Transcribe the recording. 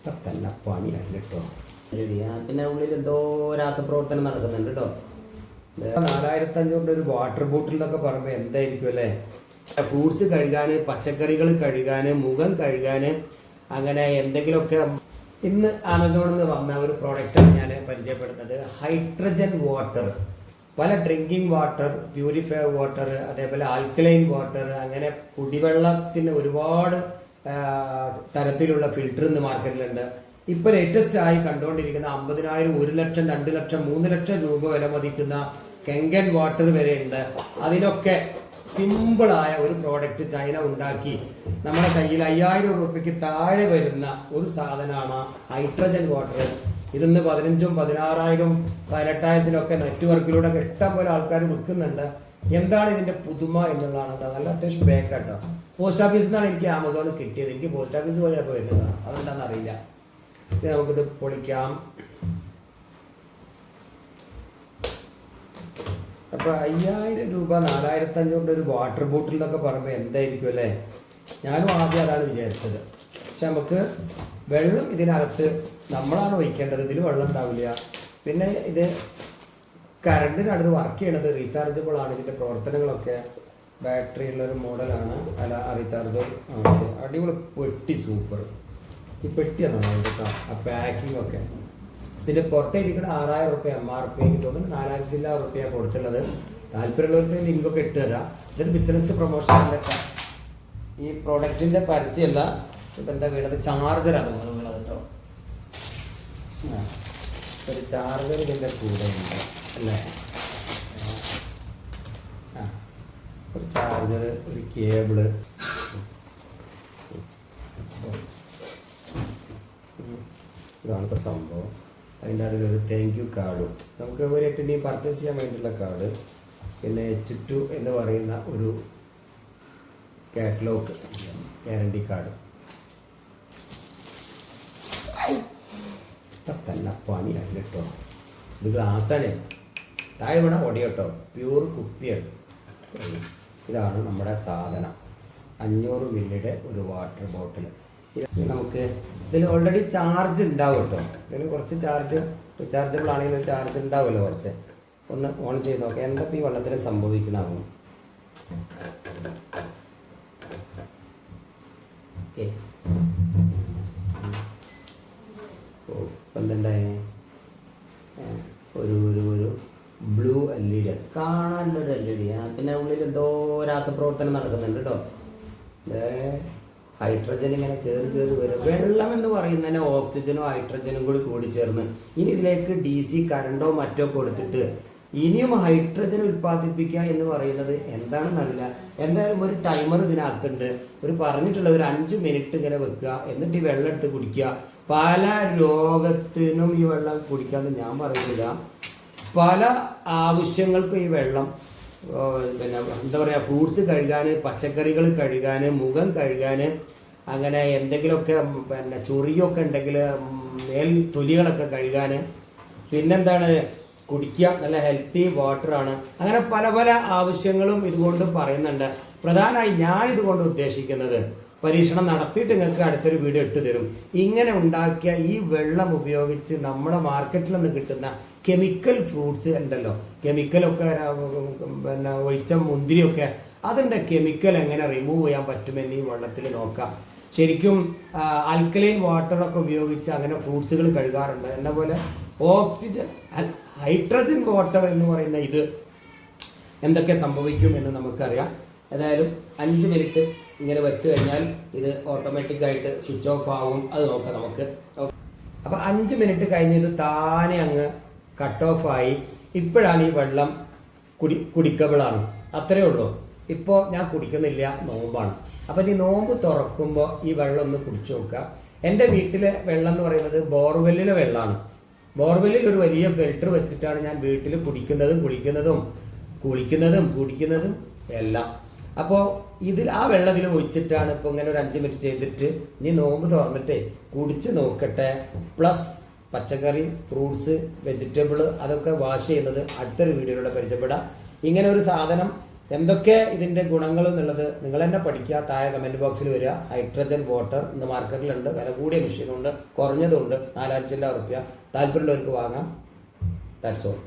ഇപ്പൊ തന്നെ പണിയായി കേട്ടോ ഉള്ളിൽ എന്തോ രാസപ്രവർത്തനം നടക്കുന്നുണ്ട് കേട്ടോ നാലായിരത്തി അഞ്ഞൂറിന്റെ ഒരു വാട്ടർ ബോട്ടിൽ എന്നൊക്കെ പറയുമ്പോൾ എന്തായിരിക്കും അല്ലേ? ഫ്രൂട്ട്സ് കഴുകാൻ പച്ചക്കറികൾ കഴുകാൻ മുഖം കഴുകാൻ അങ്ങനെ എന്തെങ്കിലുമൊക്കെ ഇന്ന് ആമസോണിൽ നിന്ന് വന്ന ഒരു പ്രോഡക്റ്റാണ് ഞാൻ പരിചയപ്പെടുന്നത് ഹൈഡ്രജൻ വാട്ടർ പല ഡ്രിങ്കിങ് വാട്ടർ പ്യൂരിഫയർ വാട്ടർ അതേപോലെ ആൽക്കലൈൻ വാട്ടർ അങ്ങനെ കുടിവെള്ളത്തിന് ഒരുപാട് തരത്തിലുള്ള ഫിൽറ്റർ ഇന്ന് മാർക്കറ്റിലുണ്ട് ഇപ്പൊ ലേറ്റസ്റ്റ് ആയി കണ്ടുകൊണ്ടിരിക്കുന്ന അമ്പതിനായിരം ഒരു ലക്ഷം രണ്ട് ലക്ഷം മൂന്ന് ലക്ഷം രൂപ വില മതിക്കുന്ന കെങ്കൻ വാട്ടർ വരെ ഉണ്ട്. അതിനൊക്കെ സിമ്പിളായ ഒരു പ്രോഡക്റ്റ് ചൈന ഉണ്ടാക്കി. നമ്മുടെ കയ്യിൽ അയ്യായിരം രൂപയ്ക്ക് താഴെ വരുന്ന ഒരു സാധനമാണ് ഹൈഡ്രജൻ വാട്ടർ ഇതിന്ന് പതിനഞ്ചും പതിനാറായിരം പതിനെട്ടായിരത്തിനൊക്കെ നെറ്റ്വർക്കിലൂടെ ഇഷ്ടം പോലെ ആൾക്കാർ വിൽക്കുന്നുണ്ട്. എന്താണ് ഇതിന്റെ പുതുമ എന്നുള്ളതാണ് നല്ല അത്യാവശ്യം ബാക്ക് പോസ്റ്റ് ഓഫീസിൽ നിന്നാണ് എനിക്ക് ആമസോണിൽ കിട്ടിയത്. എനിക്ക് പോസ്റ്റ് ഓഫീസ് വഴി വഴിയൊക്കെ വരുന്നതാണ് അതെന്താണെന്ന് അറിയില്ല. ഇനി നമുക്കിത് പൊളിക്കാം. അപ്പൊ അയ്യായിരം രൂപ നാലായിരത്തി അഞ്ഞൂറിന്റെ ഒരു വാട്ടർ ബോട്ടിൽ എന്നൊക്കെ പറയുമ്പോൾ എന്തായിരിക്കും അല്ലേ? ഞാനും ആദ്യം അതാണ് വിചാരിച്ചത്. പക്ഷെ നമുക്ക് വെള്ളം ഇതിനകത്ത് നമ്മളാണ് ഒഴിക്കേണ്ടത്. ഇതിൽ വെള്ളം ഉണ്ടാവില്ല. പിന്നെ ഇത് കറണ്ടിനടുത്ത് വർക്ക് ചെയ്യണത് റീചാർജബിൾ ആണ്. ഇതിന്റെ പ്രവർത്തനങ്ങളൊക്കെ ബാറ്ററി ഉള്ള ഒരു മോഡലാണ് അല്ല റീചാർജ് അടിപൊളി പെട്ടി സൂപ്പർ ഈ പെട്ടിയാണ് ആ പാക്കിംഗ് ഒക്കെ. ഇതിന്റെ പുറത്തേരിക്കുന്ന ആറായിരം റുപ്യ എം ആർ പി എനിക്ക് തോന്നുന്നു. നാലായിരത്തി ചില്ല റുപ്യ കൊടുത്തുള്ളത് താല്പര്യമുള്ളവർക്ക് ലിങ്ക് ഒക്കെ ഇട്ട് തരാം. ഇതൊരു ബിസിനസ് പ്രൊമോഷൻ ഈ പ്രോഡക്റ്റിന്റെ പരസ്യമല്ല. ഇപ്പൊ എന്താ വീണത് ചാർജറാണ് തോന്നുന്നു വീണത് കേട്ടോ. ഒരു ചാർജർ ഇതിന്റെ കൂടെ ഉണ്ട്. അല്ലേ? ഒരു ചാർജർ ഒരു കേബിൾ ഇതാണ് ഇപ്പോൾ സംഭവം. അതിന്റെ അതിൽ ഒരു താങ്ക് യു കാർഡും നമുക്ക് ഒരു എട്ടിനി പർച്ചേസ് ചെയ്യാൻ വേണ്ടിയിട്ടുള്ള കാർഡ് പിന്നെ എച്ച് ടു എന്ന് പറയുന്ന ഒരു കാറ്റലോഗ് ഗ്യാരണ്ടി കാർഡ് ഇപ്പം തന്നെ പണിയായി കേട്ടോ ഇത് ഗ്ലാസ്സാണേ താഴെ വീണ ഒടി കേട്ടോ പ്യൂർ കുപ്പിയാണ്. ഇതാണ് നമ്മുടെ സാധനം. അഞ്ഞൂറ് മില്ലിയുടെ ഒരു വാട്ടർ ബോട്ടിൽ നമുക്ക് ഇതിൽ ഓൾറെഡി ചാർജ് ഉണ്ടാവും കേട്ടോ ഇതിൽ കുറച്ച് ചാർജ് റീചാർജബിൾ ആണെങ്കിൽ ചാർജ് ഉണ്ടാവുമല്ലോ കുറച്ച്. ഒന്ന് ഓൺ ചെയ്ത് നോക്കാം. എന്തൊക്കെ ഈ വെള്ളത്തിൽ സംഭവിക്കണമാകും ഓക്കെ ഓ ഇപ്പം എന്തുണ്ടായേ ഏ, ഒരു ഒരു ഒരു ബ്ലൂ എൽ ഇ ഡി. കാണാനൊരു എൽ ഇ ഡി. പിന്നെ ഉള്ളിൽ എന്തോ രാസപ്രവർത്തനം നടക്കുന്നുണ്ട് കേട്ടോ. ഹൈഡ്രജൻ ഇങ്ങനെ കയറി കയറി വരും. വെള്ളം എന്ന് പറയുന്നതിന് ഓക്സിജനും ഹൈഡ്രജനും കൂടി കൂടിച്ചേർന്ന്. ഇനി ഇതിലേക്ക് ഡി സി കറണ്ടോ മറ്റോ കൊടുത്തിട്ട് ഇനിയും ഹൈഡ്രജൻ ഉൽപ്പാദിപ്പിക്കുക എന്ന് പറയുന്നത് എന്താണെന്ന് അറിയില്ല. എന്തായാലും ഒരു ടൈമർ ഇതിനകത്തുണ്ട്. ഒരു പറഞ്ഞിട്ടുള്ള ഒരു അഞ്ച് മിനിറ്റ് ഇങ്ങനെ വെക്കുക. എന്നിട്ട് ഈ വെള്ളം എടുത്ത് കുടിക്കുക. പല രോഗത്തിനും ഈ വെള്ളം കുടിക്കാമെന്ന് ഞാൻ പറയുന്നില്ല. പല ആവശ്യങ്ങൾക്കും ഈ വെള്ളം പിന്നെ എന്താ പറയുക ഫ്രൂട്ട്സ് കഴുകാൻ പച്ചക്കറികൾ കഴുകാൻ മുഖം കഴുകാൻ അങ്ങനെ എന്തെങ്കിലുമൊക്കെ പിന്നെ ചൊറിയൊക്കെ ഉണ്ടെങ്കിൽ മേൽ തൊലികളൊക്കെ കഴുകാൻ പിന്നെന്താണ് കുടിക്കുക നല്ല ഹെൽത്തി വാട്ടറാണ് അങ്ങനെ പല പല ആവശ്യങ്ങളും ഇതുകൊണ്ട് പറയുന്നുണ്ട്. പ്രധാനമായി ഞാൻ ഇതുകൊണ്ട് ഉദ്ദേശിക്കുന്നത് പരീക്ഷണം നടത്തിയിട്ട് നിങ്ങൾക്ക് അടുത്തൊരു വീഡിയോ ഇട്ട് തരും. ഇങ്ങനെ ഉണ്ടാക്കിയ ഈ വെള്ളം ഉപയോഗിച്ച് നമ്മുടെ മാർക്കറ്റിൽ നിന്ന് കിട്ടുന്ന കെമിക്കൽ ഫ്രൂട്ട്സ് ഉണ്ടല്ലോ. കെമിക്കലൊക്കെ പിന്നെ ഒഴിച്ച മുന്തിരിയൊക്കെ അതിന്റെ കെമിക്കൽ എങ്ങനെ റിമൂവ് ചെയ്യാൻ പറ്റുമെന്ന് ഈ വെള്ളത്തിൽ നോക്കാം. ശരിക്കും ആൽക്കലൈൻ വാട്ടറൊക്കെ ഉപയോഗിച്ച് അങ്ങനെ ഫ്രൂട്ട്സുകൾ കഴുകാറുണ്ട്. എന്ന പോലെ ഓക്സിജൻ ഹൈഡ്രജൻ വാട്ടർ എന്ന് പറയുന്ന ഇത് എന്തൊക്കെ സംഭവിക്കും എന്ന് നമുക്കറിയാം. ഏതായാലും അഞ്ച് മിനിറ്റ് ഇങ്ങനെ വെച്ച് കഴിഞ്ഞാൽ ഇത് ഓട്ടോമാറ്റിക് ആയിട്ട് സ്വിച്ച് ഓഫ് ആവും. അത് നോക്കാം നമുക്ക്. അപ്പൊ അഞ്ച് മിനിറ്റ് കഴിഞ്ഞ് ഇത് താനെ അങ്ങ് കട്ട് ആയി. ഇപ്പോഴാണ് ഈ വെള്ളം കുടി കുടിക്കബിൾ ആണ് അത്രേ ഉള്ളൂ. ഇപ്പോൾ ഞാൻ കുടിക്കുന്നില്ല നോമ്പാണ്. അപ്പം ഈ നോമ്പ് തുറക്കുമ്പോൾ ഈ വെള്ളം ഒന്ന് കുടിച്ചു നോക്കുക എന്റെ വീട്ടിലെ വെള്ളം എന്ന് പറയുന്നത് ബോർവെല്ലിലെ വെള്ളമാണ് ബോർവെല്ലിൽ ഒരു വലിയ ഫിൽറ്റർ വെച്ചിട്ടാണ് ഞാൻ വീട്ടിൽ കുടിക്കുന്നതും കുളിക്കുന്നതും കുളിക്കുന്നതും കുടിക്കുന്നതും എല്ലാം. അപ്പോൾ ഇതിൽ ആ വെള്ളത്തിൽ ഒഴിച്ചിട്ടാണ് ഇപ്പോൾ ഇങ്ങനെ ഒരു അഞ്ച് മിനിറ്റ് ചെയ്തിട്ട് ഇനി നോമ്പ് തുറന്നിട്ട് കുടിച്ച് നോക്കട്ടെ. പ്ലസ് പച്ചക്കറി ഫ്രൂട്ട്സ് വെജിറ്റബിൾ അതൊക്കെ വാഷ് ചെയ്യുന്നത് അടുത്തൊരു വീഡിയോയിലൂടെ പരിചയപ്പെടാം. ഇങ്ങനെ ഒരു സാധനം എന്തൊക്കെ ഇതിന്റെ ഗുണങ്ങൾ എന്നുള്ളത് നിങ്ങൾ തന്നെ പഠിക്കുക. താഴെ കമന്റ് ബോക്സിൽ വരിക. ഹൈഡ്രജൻ വാട്ടർ ഇന്ന് മാർക്കറ്റിലുണ്ട് വില കൂടിയ മെഷീനുണ്ട് കുറഞ്ഞതുണ്ട്. നാലായിരത്തി ചില്ല റുപ്യ താല്പര്യമുള്ളവർക്ക് വാങ്ങാം. That's all